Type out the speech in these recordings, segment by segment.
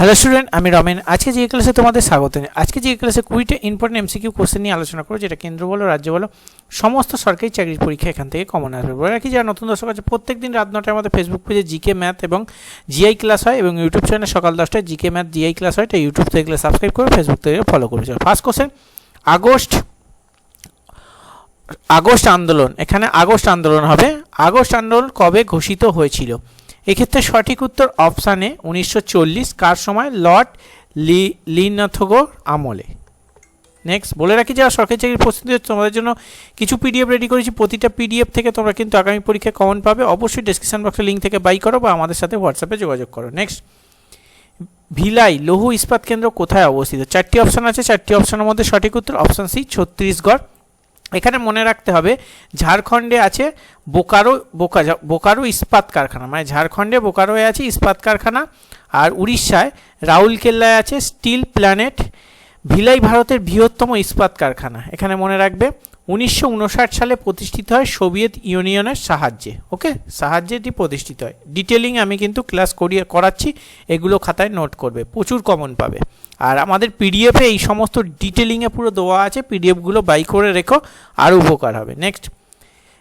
Hello student আমি রমেন। আজকে যে ক্লাসে তোমাদের স্বাগত। আজকে যে ক্লাসে কুড়িটা ইম্পর্টেন্ট এমসিকিউ কোশ্চেন নিয়ে আলোচনা করব, যেটা কেন্দ্র বলো, রাজ্য বলো, সমস্ত সরকারি চাকরির পরীক্ষা এখান থেকে কমন আসবে। বলে রাখি, যারা নতুন দর্শক আছে প্রত্যেক দিন রাত নটায় আমাদের ফেসবুক পেজে জিকে ম্যাথ এবং জিআই ক্লাস হয় এবং ইউটিউব চ্যানেলে সকাল দশটায় জিকে ম্যাথ জিআই ক্লাস হয়, তাই ইউটিউব থেকে সাবস্ক্রাইব করে ফেসবুক থেকে ফলো করে ফার্স্ট কোশ্চেন আগস্ট আগস্ট আন্দোলন। এখানে আগস্ট আন্দোলন হবে। আগস্ট আন্দোলন কবে ঘোষিত হয়েছিল? এক্ষেত্রে সঠিক উত্তর অপশানে উনিশশো চল্লিশ, কার সময়? লর্ড লি লিনাথগোর আমলে। নেক্সট বলে রাখি যারা সরকারি চাকরির প্রস্তুতি হচ্ছে তোমাদের জন্য কিছু পিডিএফ রেডি করেছি। প্রতিটা পিডিএফ থেকে তোমরা কিন্তু আগামী পরীক্ষায় কমন পাবে। অবশ্যই ডেসক্রিপশন বক্সে লিঙ্ক থেকে বাই করো বা আমাদের সাথে হোয়াটসঅ্যাপে যোগাযোগ করো। নেক্সট ভিলাই, লৌহ ইস্পাত কেন্দ্র কোথায় অবস্থিত? চারটি অপশান আছে। চারটি অপশানের মধ্যে সঠিক উত্তর অপশান সি, ছত্তিশগড়। এখানে মনে রাখতে হবে, ঝাড়খণ্ডে আছে বোকারো, বোকা বোকারো ইস্পাত কারখানা মানে ঝাড়খণ্ডে বোকারোয় আছে ইস্পাত কারখানা, আর উড়িষ্যায় রাউরকেল্লায় আছে স্টিল প্ল্যানেট, ভিলাই ভারতের বৃহত্তম ইস্পাত কারখানা। এখানে মনে রাখবে উনিশশো উনষাট সালে প্রতিষ্ঠিত হয় সোভিয়েত ইউনিয়নের সাহায্যে, ওকে? সাহায্যে এটি প্রতিষ্ঠিত হয়। ডিটেলিং আমি কিন্তু ক্লাস করিয়ে, করাচ্ছি, এগুলো খাতায় নোট করবে, প্রচুর কমন পাবে। আর আমাদের পিডিএফে এই সমস্ত ডিটেলিংয়ে পুরো দেওয়া আছে পিডিএফগুলো বাই করে রেখো আরও উপকার হবে। নেক্সট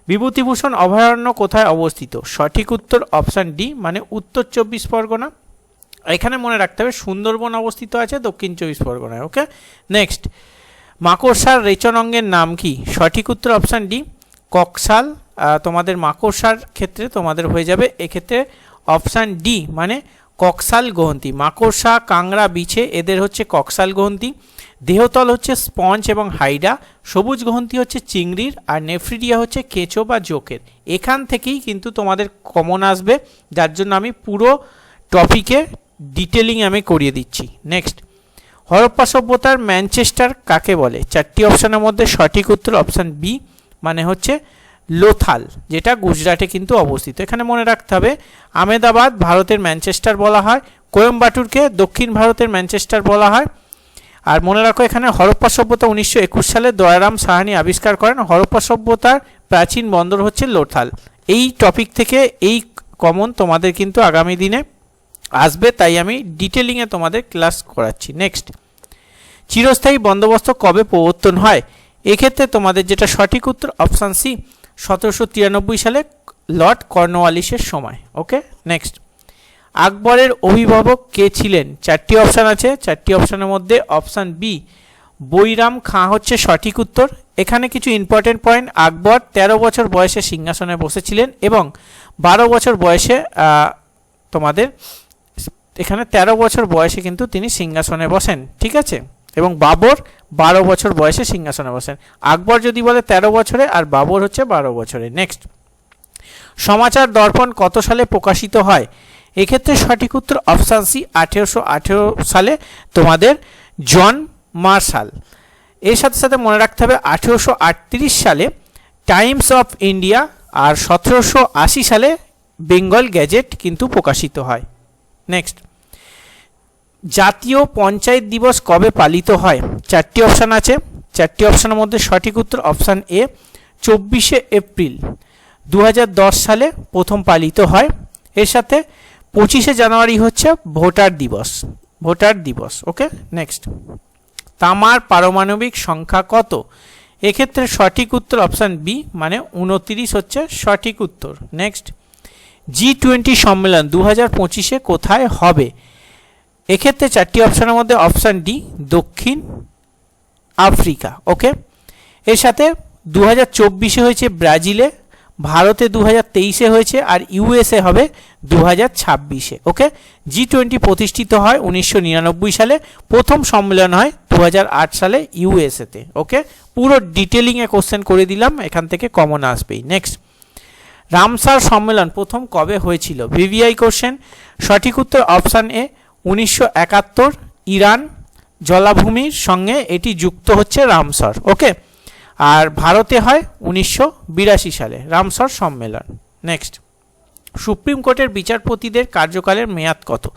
বিভূতিভূষণ অভয়ারণ্য কোথায় অবস্থিত? সঠিক উত্তর অপশান ডি মানে উত্তর চব্বিশ পরগনা। এখানে মনে রাখতে হবে, সুন্দরবন অবস্থিত আছে, দক্ষিণ চব্বিশ পরগনায়, ওকে? নেক্সট মাকড়সার রেচনাঙ্গের নাম কি? সঠিক উত্তর অপশান ডি ককশাল তোমাদের মাকড়সার ক্ষেত্রে তোমাদের হয়ে যাবে। এক্ষেত্রে অপশান ডি মানে ককশাল গ্রন্থি। মাকড়সা কাংড়া বিছে, এদের হচ্ছে ককশাল গ্রন্থি। দেহতল হচ্ছে স্পঞ্জ এবং হাইডা। সবুজ গ্রন্থি হচ্ছে চিংড়ির আর নেফ্রিডিয়া হচ্ছে কেঁচো বা জোকের। এখান থেকেই কিন্তু তোমাদের কমন আসবে। যার জন্য আমি পুরো টপিকে ডিটেলিং আমি করিয়ে দিচ্ছি। নেক্সট হরপ্পা সভ্যতার ম্যানচেস্টার কাকে বলে? চারটি অপশানের মধ্যে সঠিক উত্তর অপশান বি মানে হচ্ছে লোথাল, যেটা গুজরাটে কিন্তু অবস্থিত। এখানে মনে রাখতে হবে আমেদাবাদ ভারতের ম্যানচেস্টার বলা হয়, কোয়েম্বাটুরকে দক্ষিণ ভারতের ম্যানচেস্টার বলা হয়। আর মনে রাখো, এখানে হরপ্পা সভ্যতা উনিশশো একুশ সালে দয়ারাম সাহানি আবিষ্কার করেন। হরপ্পা সভ্যতার প্রাচীন বন্দর হচ্ছে লোথাল। এই টপিক থেকে এই কমন তোমাদের কিন্তু আগামী দিনে আসবে, তাই আমি ডিটেলিংয়ে তোমাদের ক্লাস করাচ্ছি। নেক্সট চিরস্থায়ী বন্দোবস্ত কবে প্রবর্তন হয়? এক্ষেত্রে তোমাদের যেটা সঠিক উত্তর অপশান সি সতেরোশো তিরানব্বই সালে লর্ড কর্নওয়ালিসের সময়। ওকে নেক্সট আকবরের অভিভাবক কে ছিলেন? চারটি অপশান আছে। চারটি অপশানের মধ্যে অপশান বি বৈরাম খাঁ হচ্ছে সঠিক উত্তর। এখানে কিছু ইম্পর্টেন্ট পয়েন্ট আকবর ১৩ বছর বয়সে সিংহাসনে বসেছিলেন এবং বারো বছর বয়সে তোমাদের এখানে ১৩ বছর বয়সে কিন্তু তিনি সিংহাসনে বসেন, ঠিক আছে? এবং বাবর বারো বছর বয়সে সিংহাসনে বসেন। আকবর যদি বলে ১৩ বছরে, আর বাবর হচ্ছে বারো বছরে। নেক্সট সমাচার দর্পণ কত সালে প্রকাশিত হয়? এক্ষেত্রে সঠিক উত্তর অপশান সি, আঠেরোশো আঠেরো সালে তোমাদের জন মার্শাল। এর সাথে সাথে মনে রাখতে হবে, আঠেরোশো আটত্রিশ সালে টাইমস অফ ইন্ডিয়া আর সতেরোশো আশি সালে বেঙ্গল গ্যাজেট কিন্তু প্রকাশিত হয়। নেক্সট জাতীয় পঞ্চায়েত দিবস কবে পালিত হয়? চারটি অপশান আছে। চারটি অপশানের মধ্যে সঠিক উত্তর অপশান এ, চব্বিশে এপ্রিল দু হাজার দশ সালে প্রথম পালিত হয়। এর সাথে পঁচিশে জানুয়ারি হচ্ছে ভোটার দিবস। ভোটার দিবস, ওকে? নেক্সট তামার পারমাণবিক সংখ্যা কত? এক্ষেত্রে সঠিক উত্তর অপশান বি মানে উনতিরিশ হচ্ছে সঠিক উত্তর। নেক্সট জি টোয়েন্টি সম্মেলন দু হাজার পঁচিশে কোথায় হবে? এক্ষেত্রে চারটি অপশানের মধ্যে অপশান ডি, দক্ষিণ আফ্রিকা, ওকে? এর সাথে দু হাজার চব্বিশে হয়েছে ব্রাজিলে, ভারতে দু হাজার তেইশে হয়েছে, আর ইউএসএ হবে দু হাজার ছাব্বিশে, ওকে? জি টোয়েন্টি প্রতিষ্ঠিত হয় উনিশশো নিরানব্বই সালে, প্রথম সম্মেলন হয় দু হাজার আট সালে ইউএসএতে, ওকে? পুরো ডিটেলিংয়ে কোশ্চেন করে দিলাম, এখান থেকে কমন আসবেই। নেক্সট রামসার সম্মেলন প্রথম কবে হয়েছিল? ভিভিআই কোশ্চেন সঠিক উত্তর অপশান এ উনিশশো একাত্তর ইরান জলাভূমির সঙ্গে এটি যুক্ত হচ্ছে রামসর, ওকে? আর ভারতে হয় উনিশশো বিরাশি সালে, রামসর সম্মেলন। নেক্সট। সুপ্রিম কোর্টের বিচারপতিদের কার্যকালের মেয়াদ কত?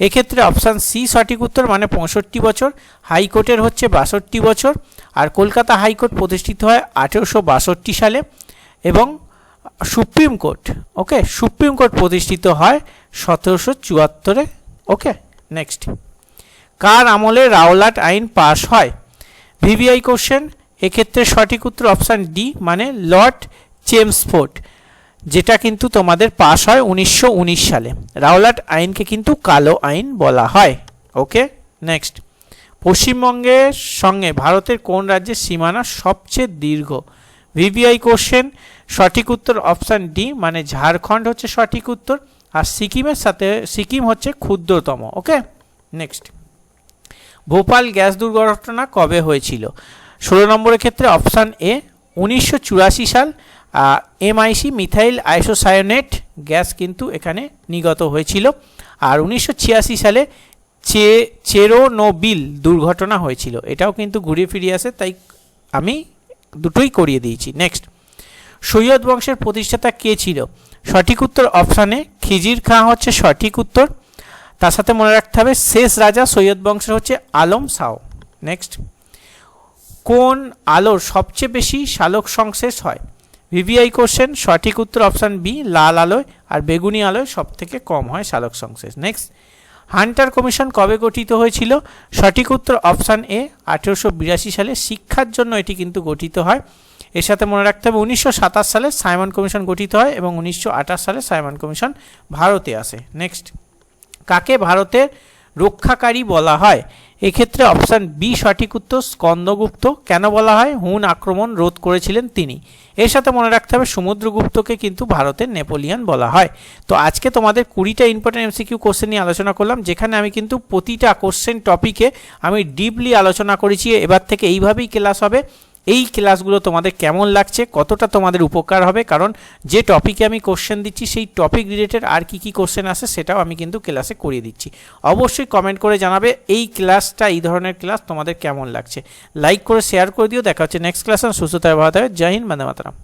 এক্ষেত্রে অপশান সি সঠিক উত্তর মানে পঁয়ষট্টি বছর। হাইকোর্টের হচ্ছে বাষট্টি বছর, আর কলকাতা হাইকোর্ট প্রতিষ্ঠিত হয় আঠেরোশো বাষট্টি সালে। এবং supreme court, okay? Supreme court প্রতিষ্ঠিত হয় সতেরোশো চুয়াত্তরে ওকে নেক্সট কার আমলে রাওলাট আইন পাস হয়? ভিভিআই কোশ্চেন এক্ষেত্রে সঠিক উত্তর অপশান ডি মানে লর্ড চেমসফোর্ড, যেটা কিন্তু তোমাদের পাস হয় উনিশশো উনিশ সালে। রাওলাট আইনকে কিন্তু কালো আইন বলা হয়। ওকে নেক্সট পশ্চিমবঙ্গের সঙ্গে ভারতের কোন রাজ্যের সীমানা সবচেয়ে দীর্ঘ? ভিভিআই কোশ্চেন সঠিক উত্তর অপশান ডি মানে ঝাড়খণ্ড হচ্ছে সঠিক উত্তর। আর সিকিমের সাথে, সিকিম হচ্ছে ক্ষুদ্রতম, ওকে? নেক্সট ভোপাল গ্যাস দুর্ঘটনা কবে হয়েছিল? ষোলো নম্বরের ক্ষেত্রে অপশান এ, উনিশশো চুরাশি সাল এমআইসি মিথাইল আইসোসায়োনেট গ্যাস কিন্তু এখানে নিগত হয়েছিল। আর উনিশশো ছিয়াশি সালে চে, চেরোনোবিল দুর্ঘটনা হয়েছিল। এটাও কিন্তু ঘুরে ফিরে আসে, তাই আমি দুটোই করিয়ে দিয়েছি। নেক্সট সৈয়দ বংশের প্রতিষ্ঠাতা কে ছিল? সঠিক উত্তর অপশানে খিজির খাঁ হচ্ছে সঠিক উত্তর। তার সাথে মনে রাখতে হবে, শেষ রাজা সৈয়দ বংশের হচ্ছে আলম সাও নেক্সট কোন আলোর সবচেয়ে বেশি সালোক সংশ্লেষ হয়? ভিভিআই কোশ্চেন সঠিক উত্তর অপশান বি লাল আলোয়, আর বেগুনি আলোয় সব থেকে কম হয় সালোক সংশ্লেষ। নেক্সট হান্টার কমিশন কবে গঠিত হয়েছিল? সঠিক উত্তর অপশান এ আঠেরোশো বিরাশি সালে। শিক্ষার জন্য এটি কিন্তু গঠিত হয়। এর সাথে মনে রাখতে হবে, উনিশশো সাতাশ সালে সাইমন কমিশন গঠিত হয় এবং উনিশশো আঠাশ সালে সাইমন কমিশন ভারতে আসে। নেক্সট কাকে ভারতের রক্ষাকারী বলা হয়? এক্ষেত্রে অপশান বি সঠিক উত্তর, স্কন্দগুপ্ত। কেন বলা হয়? হুন আক্রমণ রোধ করেছিলেন তিনি। এর সাথে মনে রাখতে হবে, সমুদ্রগুপ্তকে কিন্তু ভারতের নেপোলিয়ান বলা হয়। তো আজকে তোমাদের কুড়িটা ইম্পর্টেন্ট এমসিকিউ কোশ্চেন নিয়ে আলোচনা করলাম, যেখানে আমি কিন্তু প্রতিটা কোশ্চেন টপিকে আমি ডিপলি আলোচনা করেছি। এবার থেকে এইভাবেই ক্লাস হবে। এই ক্লাসগুলো তোমাদের কেমন লাগছে, কতটা তোমাদের উপকার হবে? কারণ যে টপিকে আমি কোশ্চেন দিচ্ছি, সেই টপিক রিলেটেড আর কি কি কোশ্চেন আসে সেটাও আমি কিন্তু ক্লাসে করিয়ে দিচ্ছি। অবশ্যই কমেন্ট করে জানাবে এই ক্লাসটা এই ধরনের ক্লাস তোমাদের কেমন লাগছে। লাইক করে শেয়ার করে দিও। দেখা হচ্ছে নেক্সট ক্লাসে সুস্থতায় ভালো থাকবে জয় হিন্দ, বন্দে মাতারাম।